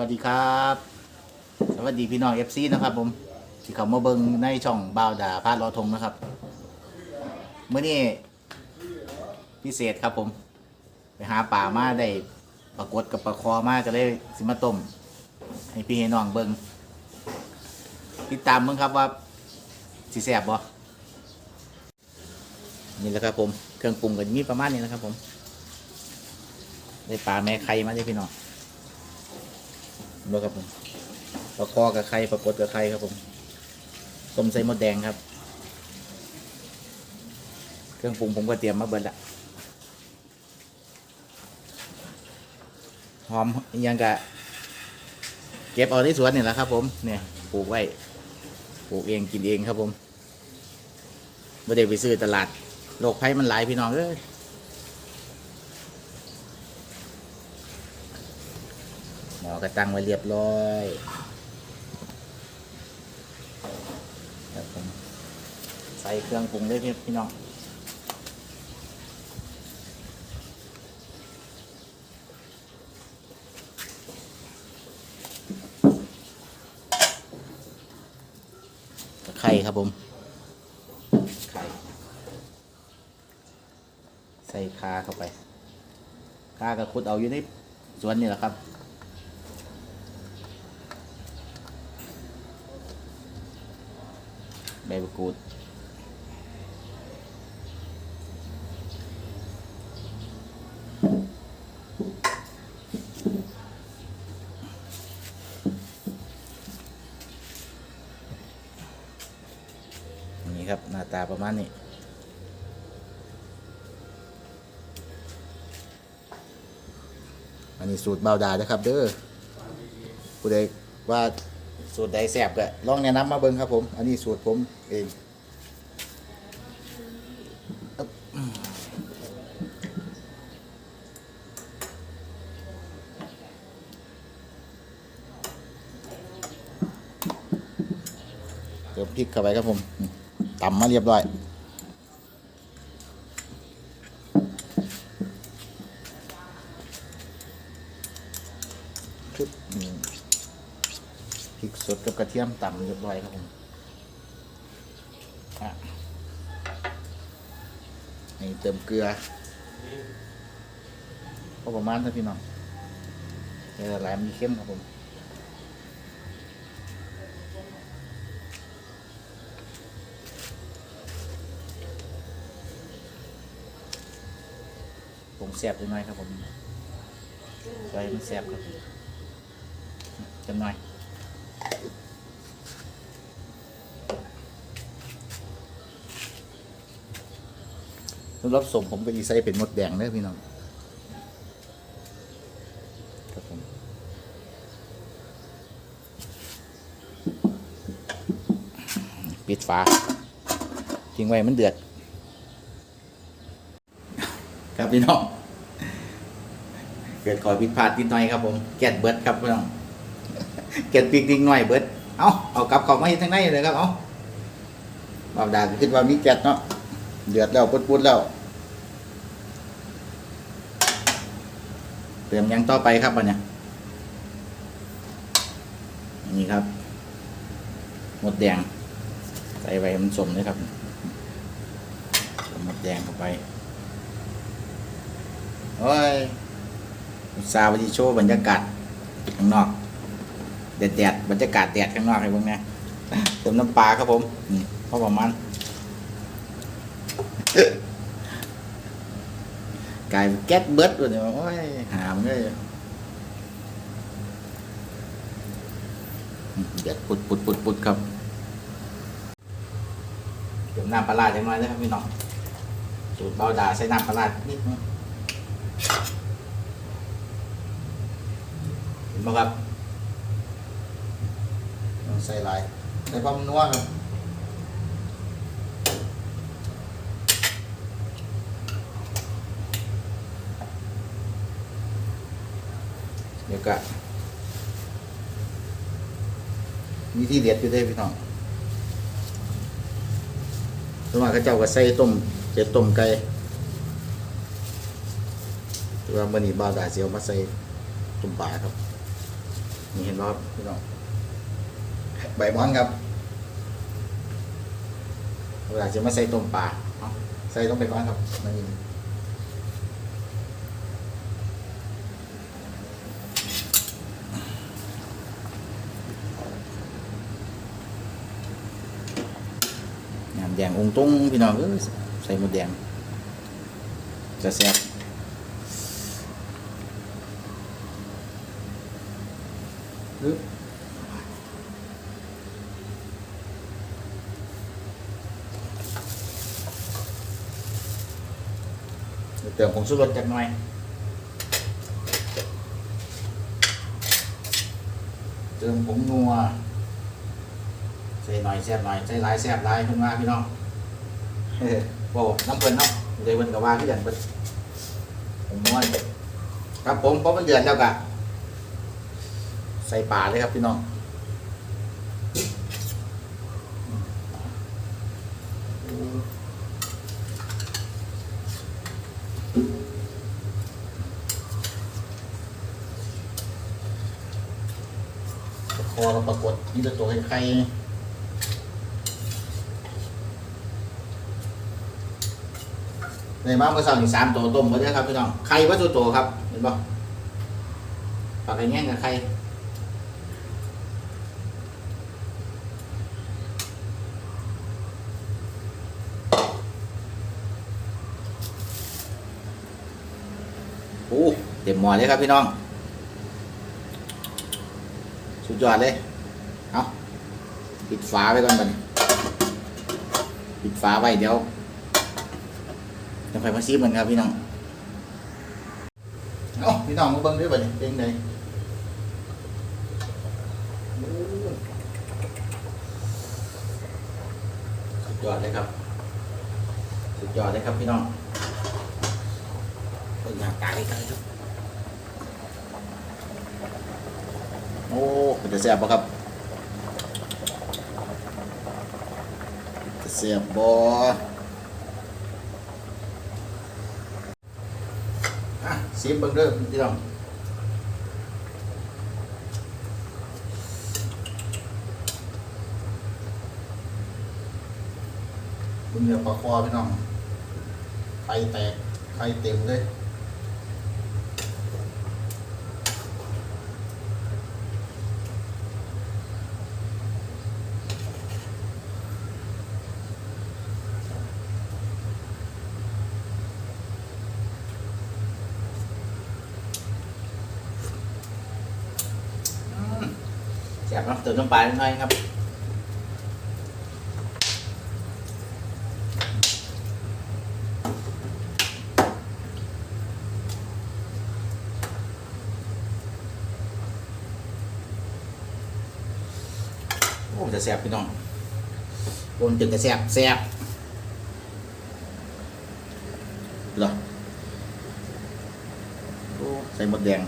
วัสดีครับ สวัสดีพี่น้องเอฟซีนะครับ ผมที่เขามาเบิงในช่องบ่าวด่าพาดลอทงนะครับเมื่อนี้พิเศษครับผม ไปหาป่ามาได้ปรากฏกับปลาคอมาก็เลยสิมาต้มให้พี่ให้น้องเบิงติดตามเบิงครับว่าสิแสบบ่นี่แหละครับผมเครื่องปรุงก็มีประมาณนี้นะครับผม ได้ปลาแม่ไข่มาได้พี่น้อง ดูครับผมปลาคอกับไข่ปลากดกับไข่ครับผมต้มใส่มดแดงครับ เครื่องปรุงผมก็เตรียมมาเบิดละหอมยังกะเก็บเอาที่สวนนี่แหละครับผมเนี่ยปลูกไว้ปลูกเองกินเองครับผมไม่ได้ไปซื้อตลาดโรคภัยมันหลายพี่น้องเอ้ย มอกระตังไว้เรียบร้อยครับผมใส่เครื่องปรุงเลยพี่พี่น้องไคร่ครับผม ไข่ ใส่คาเข้าไปคากับคุดเอาอยู่ในสวนนี่แหละครับ ใบมะ กูดนี่ครับ หน้าตาประมาณนี้อันนี้สูตรเบาดานะครับ เด้อผู้ใดว่า สูตรใดแสบก็ลองแนะนำมาเบิ้งครับผม อันนี้สูตรผมเองอึ๊บเติมพริกเข้าไปครับผมตำมาเรียบร้อย ทียมต่ำเรียบร้อยครับผมอะนี่เติมเกลือพอประมาณนะพี่น้องเดี๋ยวหลายมีเข้มครับผมผมแซ่บจังหน่อยครับผมใส่มันแซ่บครับผมจังหน่อยำหรับสมผมก็อีไซเป็นมดแดงเด้อพี่น้องครับผมปิดฝาทิ้งไว้มันเดือด ครับพี่น้องเกิดขอผิดพลาดนิดหน่อยครับผมแกดเบิดครับพี่น้องเก็ดปีกดิงหน่อยเบิดเอาเอากลับของมาให้ทางในเลยครับเอาบาวดาก็คิดว่ามีแก๊สเนาะเดือดแล้วปุดๆแล้ว เติมยังต่อไปครับอันนี้นี่ครับ หมดแดง ใส่ไปมันสมเลยครับหมดแดงเข้าไปโอ้ยอุตสาวันที่โชว์บรรยากาศข้างนอกแดดแดดบรรยากาศแดดข้างนอกให้พวกนี้เติมน้ำปลาครับผมพอประมาณ กลายเป็นแก๊สเบิร์ดเลยโอ้ยหามเลยเดือดปุดปุดปุดปุดครับเติมน้ำปลาร้าจังหน่อยนะครับพี่น้องสูตรเบาดาใส่น้ำปลาร้านิดนึงเห็นไหมครับใส่ลายใส่ความนัวครับ เดี๋ยวก็มีที่เด็ดอยู่ได้พี่น้องสมมติเขาเจ้าก็ใส่ต้มเป็ดต้มไก่แต่ว่ามันนี่บาวดาเสียวมาใส่ต้มปลาครับ นี่เห็นป่ะครับพี่น้องใบมอนครับเวลาจะมาใส่ต้มปลาใส่ลงไปก่อนครับมันยิน แดงองค์ตรงพี่น้องเอ้ยใส่หมดแดงจะแซ่บปึ๊บเติมผงชูรสจักหน่อยเติมผงนัว ใส่หน่อยแซ่บหน่อยใส่หลายแซ่บหลายเพิ่นว่าพี่น้องเฮ้ยบอกน้ำเพิ่นเนาะเดี๋ยวเพิ่นก็ว่าคือกันเพิ่นผมม่วนครับผมพอมันเดือดแล้วก็ใส่ปลาเลยครับพี่น้องคอเราปรากฏนี่จะตัวไข่ ในบ้าเมื่อเช้านี่สามตัวต้มหมดเลยครับพี่น้องไข่วัตถุโตครับ เห็นป่ะปากไอ้แง่งกับไข่โอ้เต็มหม้อเลยครับพี่น้อง สุดยอดเลย เอาปิดฝาไว้ก่อนบัดนปิดฝาไว้เดี๋ยว จะไปมาซีมันครับพี่น้องเอาพี่น้องมาเบิ่งด้วยบัดนี้เป็นไงสุดยอดเลยครับ สุดยอดเลยครับพี่น้องเป็นอย่างตายกันเลยครับโอ้เป็นจะแซ่บปะครับจะแซ่บบ่อะ ซีมเบิ่งเด้อพี่น้องคุณเนี่ยปลาคอพี่น้องไข่แตกไข่เต็มเลย บเนาะเติมน้ำปลาหน่อยครับโอ้จะแซ่บพี่น้องบนจึงจะแซ่บแซ่บเหรอใส่หมดแดง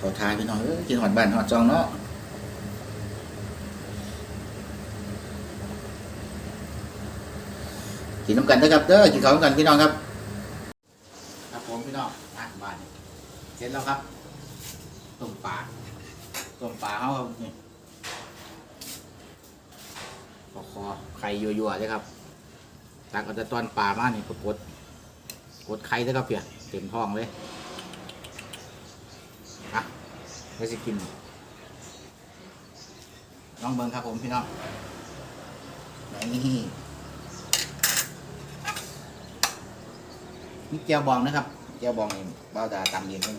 ขาทายพี่น้องเอ้ยกินหอดบ้านหอดจองเนาะ กินน้ำกันนะครับเด้อกินข้าวน้ำกันพี่น้องครับ ครับผมพี่น้องอะบ้านนี่เสร็จแล้วครับต้มปลาต้มปลาเขาครับนี่คอคอไข่ยัวๆเลยครับตักเอาแต่ตอนปลามานี่กดกดกดไข่เลยครับเพียเต็มท้องเลยอะไม่สิกินลองเบิ้งครับผมพี่น้องนี่ นี่เจียวบองนะครับเจียวบองนี่เบ้าดาตำเย็นนี่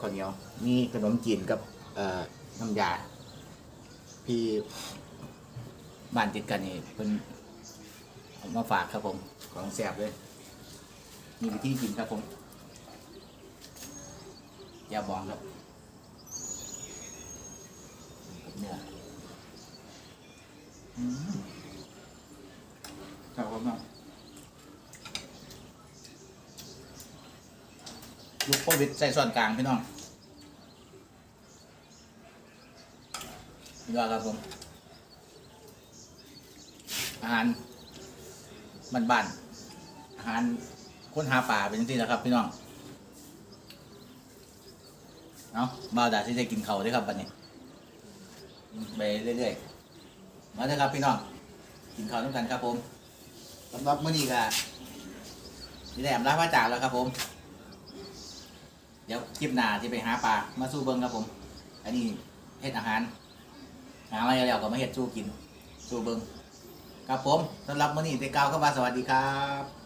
ข้าวเหนียวมีขนมจีนกับเอ่อน้ำยาพี่บ้านติดกันนี่เป็นเอามาฝากครับผมของแซ่บเลย มีวิธีกินครับผมเจียวบองครับเนี่ยอืมครับผมเน ยุคโควิดใส่ส่วนกลางพี่น้องยอดครับผม อาหารบ้านๆอาหารค้นหาป่าเป็นที่นะครับ พี่น้อง เอาบ่าวดาที่จะกินเขาด้วยครับบัดนี้ไปเรื่อยๆ มาเถอะครับพี่น้อง กินข้าวด้วยกันครับผมสำหรับมื้อนี้ก็นี่แหละลาพระจ่าแล้วครับผม เดี๋ยวคลิปหน้าที่ไปหาปลามาสู้เบิ้งครับผม อันนี้เฮ็ดอาหารหามาแล้วก็มาเฮ็ดสู้กิน สู้เบิ้งครับผมสำหรับมื้อนี้เตกาวเข้ามาสวัสดีครับ